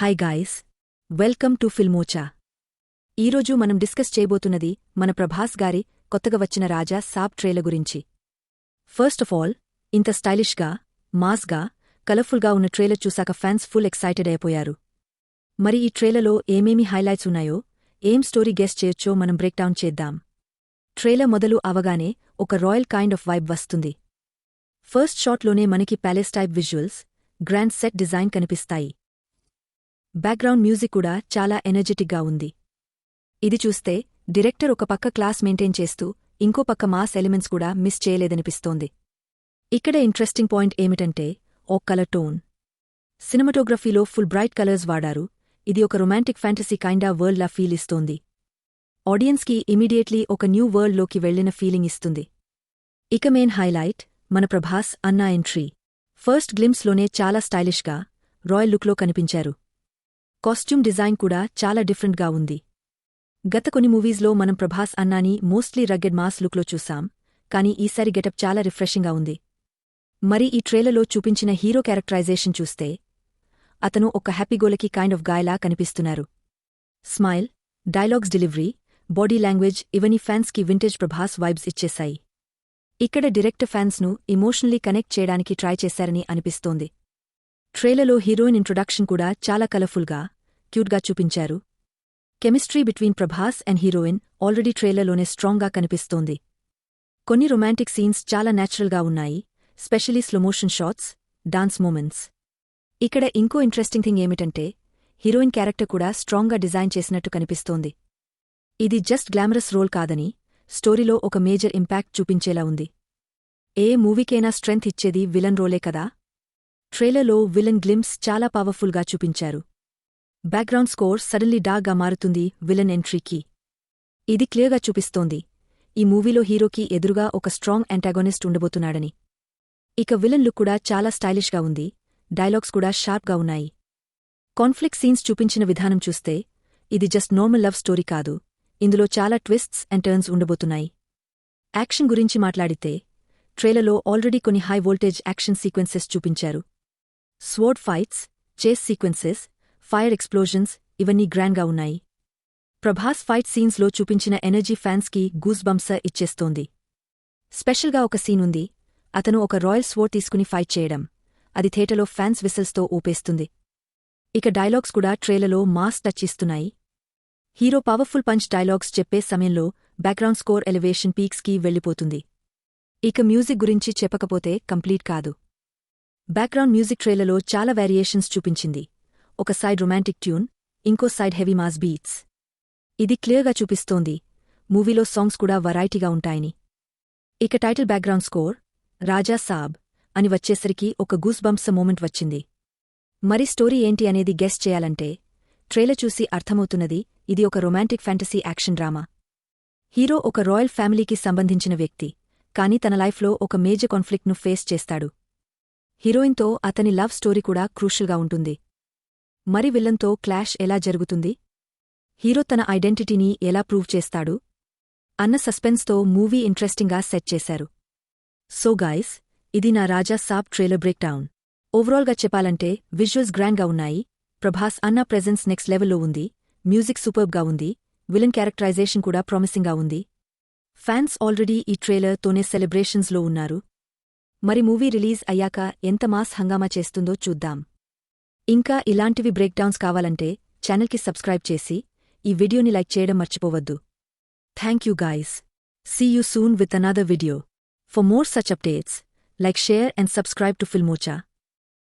Hi guys welcome to Filmocha ఈరోజు మనం discuss చేయబోతున్నది మన ప్రభాస్ గారి కొత్తగా వచ్చిన రాజా సాబ్ ట్రేల గురించి. ఫస్ట్ ఆఫ్ ఆల్ ఇంత స్టైలిష్గా మాస్గా కలర్ఫుల్గా ఉన్న ట్రేలర్ చూశాక ఫ్యాన్స్ ఫుల్ ఎక్సైటెడ్ అయిపోయారు. మరి ఈ ట్రేలలో ఏమేమి హైలైట్స్ ఉన్నాయో ఏం స్టోరీ గెస్ట్ చేయొచ్చో మనం బ్రేక్డౌన్ చేద్దాం. ట్రేలర్ మొదలు అవగానే ఒక రాయల్ కైండ్ ఆఫ్ వైబ్ వస్తుంది. ఫస్ట్ షాట్లోనే మనకి palace type visuals grand set design కనిపిస్తాయి. బ్యాక్గ్రౌండ్ మ్యూజిక్ కూడా చాలా ఎనర్జెటిక్గా ఉంది. ఇది చూస్తే డిరెక్టర్ ఒక పక్క క్లాస్ మెయింటైన్ చేస్తూ ఇంకో పక్క మాస్ ఎలిమెంట్స్ కూడా మిస్ చేయలేదనిపిస్తోంది. ఇక్కడ ఇంట్రెస్టింగ్ పాయింట్ ఏమిటంటే ఓ కలర్ టోన్. సినిమటోగ్రఫీలో ఫుల్ బ్రైట్ కలర్స్ వాడారు. ఇది ఒక రొమాంటిక్ ఫ్యాంటసీ కైండా వరల్డ్లా ఫీల్ ఇస్తోంది. ఆడియన్స్కి ఇమీడియట్లీ ఒక న్యూ వరల్డ్లోకి వెళ్ళిన ఫీలింగ్ ఇస్తుంది. ఇక మెయిన్ హైలైట్ మన ప్రభాస్ అన్నా ఎంట్రీ. ఫస్ట్ గ్లిమ్స్లోనే చాలా స్టైలిష్గా రాయల్ లుక్లో కనిపించారు. కాస్ట్యూమ్ డిజైన్ కూడా చాలా డిఫరెంట్గా ఉంది. గత కొన్ని మూవీస్లో మనం ప్రభాస్ అన్నాని మోస్ట్లీ రగ్గెడ్ మాస్ లుక్లో చూసాం కానీ ఈసారి గెటప్ చాలా రిఫ్రెషింగ్గా ఉంది. మరి ఈ ట్రేలలో చూపించిన హీరో క్యారెక్టరైజేషన్ చూస్తే అతను ఒక హ్యాపీగోలకి కైండ్ ఆఫ్ గాయలా కనిపిస్తున్నారు. Smile dialogues delivery body language ఇవన్నీ ఫ్యాన్స్కి వింటేజ్ ప్రభాస్ వైబ్స్ ఇచ్చేశాయి. ఇక్కడ డైరెక్టర్ ఫ్యాన్స్ను ఇమోషనలీ కనెక్ట్ చేయడానికి ట్రై చేశారని అనిపిస్తోంది. ట్రేలలో హీరోయిన్ ఇంట్రొడక్షన్ కూడా చాలా కలర్ఫుల్గా క్యూట్గా చూపించారు. Chemistry between Prabhas and heroine already ట్రైలర్లోనే స్ట్రాంగ్గా కనిపిస్తోంది. కొన్ని రొమాంటిక్ సీన్స్ చాలా న్యాచురల్గా ఉన్నాయి specially slow motion shots dance moments. ఇక్కడ ఇంకో ఇంట్రెస్టింగ్ థింగ్ ఏమిటంటే హీరోయిన్ క్యారెక్టర్ కూడా స్ట్రాంగ్గా డిజైన్ చేసినట్టు కనిపిస్తోంది. ఇది జస్ట్ గ్లామరస్ రోల్ కాదని స్టోరీలో ఒక మేజర్ ఇంపాక్ట్ చూపించేలా ఉంది. ఏ మూవీకైనా స్ట్రెంగ్త్ ఇచ్చేది విలన్ రోలే కదా? ట్రైలర్లో విలన్ గ్లిమ్స్ చాలా పవర్ఫుల్గా చూపించారు. బ్యాక్గ్రౌండ్ స్కోర్ సడన్లీ డాగ్గా మారుతుంది విలన్ ఎంట్రీకి. ఇది క్లియర్గా చూపిస్తోంది. ఈ మూవీలో హీరోకి ఎదురుగా ఒక స్ట్రాంగ్ యాంటాగోనిస్ట్ ఉండబోతున్నాడని. ఇక విలన్ లుక్ కూడా చాలా స్టైలిష్గా ఉంది. డైలాగ్స్ కూడా షార్ప్గా ఉన్నాయి. కాన్ఫ్లిక్ట్ సీన్స్ చూపించిన విధానం చూస్తే ఇది జస్ట్ నార్మల్ లవ్ స్టోరీ కాదు. ఇందులో చాలా ట్విస్ట్స్ అండ్ టర్న్స్ ఉండబోతున్నాయి. యాక్షన్ గురించి మాట్లాడితే ట్రైలర్లో ఆల్రెడీ కొన్ని హై వోల్టేజ్ యాక్షన్ సీక్వెన్సెస్ చూపించారు. Sword fights chase sequences fire explosions ఇవన్నీ గ్రాండ్గా ఉన్నాయి. ప్రభాస్ ఫైట్ సీన్స్లో చూపించిన ఎనర్జీ ఫ్యాన్స్కి గూస్ బంప్స ఇచ్చేస్తోంది. స్పెషల్గా ఒక సీన్ ఉంది. అతను ఒక రాయల్ స్వోర్ తీసుకుని ఫైట్ చేయడం. అది థియేటర్లో ఫ్యాన్స్ విసిల్స్తో ఊపేస్తుంది. ఇక డైలాగ్స్ కూడా ట్రేలలో మాస్ టచ్ ఇస్తున్నాయి. హీరో పవర్ఫుల్ పంచ్ డైలాగ్స్ చెప్పే సమయంలో బ్యాక్గ్రౌండ్ స్కోర్ ఎలివేషన్ పీక్స్కి వెళ్ళిపోతుంది. ఇక మ్యూజిక్ గురించి చెప్పకపోతే కంప్లీట్ కాదు. బ్యాక్గ్రౌండ్ మ్యూజిక్ ట్రేలలో చాలా వేరియేషన్స్ చూపించింది. ఒక సైడ్ రొమాంటిక్ ట్యూన్ ఇంకో సైడ్ హెవీ మాస్ బీట్స్. ఇది క్లియర్గా చూపిస్తోంది. మూవీలో సాంగ్స్ కూడా వరైటీగా ఉంటాయని. ఇక title background score Raja Saab అని వచ్చేసరికి ఒక గూస్ బంప్స్ మూమెంట్ వచ్చింది. మరి స్టోరీ ఏంటి అనేది గెస్ చేయాలంటే ట్రైలర్ చూసి అర్థమవుతున్నది ఇది ఒక romantic fantasy action drama. Hero ఒక రాయల్ ఫ్యామిలీకి సంబంధించిన వ్యక్తి కానీ తన లైఫ్లో ఒక మేజర్ కాన్ఫ్లిక్ట్ను ఫేస్ చేస్తాడు. హీరోయిన్తో అతని లవ్ స్టోరీ కూడా క్రూషల్గా ఉంటుంది. మరి విల్లన్తో క్లాష్ ఎలా జరుగుతుంది? హీరో తన ఐడెంటిటీని ఎలా ప్రూవ్ చేస్తాడు? అన్న సస్పెన్స్తో మూవీ ఇంట్రెస్టింగ్గా సెట్ చేశారు. సో గాయస్ ఇది నా రాజా సాబ్ ట్రైలర్ బ్రేక్డౌన్. ఓవరాల్గా చెప్పాలంటే విజువల్స్ గ్రాండ్గా ఉన్నాయి. ప్రభాస్ అన్న ప్రెజెన్స్ నెక్స్ట్ లెవెల్లో ఉంది. మ్యూజిక్ సూపర్బ్గా ఉంది. విలన్ క్యారెక్టరైజేషన్ కూడా ప్రామిసింగ్గా ఉంది. ఫ్యాన్స్ ఆల్రెడీ ఈ ట్రైలర్తోనే సెలబ్రేషన్స్లో ఉన్నారు. మరి మూవీ రిలీజ్ అయ్యాక ఎంత మాస్ హంగామా చేస్తుందో చూద్దాం. ఇంకా ఇలాంటివి బ్రేక్డౌన్స్ కావాలంటే ఛానల్కి సబ్స్క్రైబ్ చేసి ఈ వీడియోని లైక్ చేయడం మర్చిపోవద్దు. Thank you guys. See you soon with another video for more such updates like share and subscribe to ఫిల్మోచా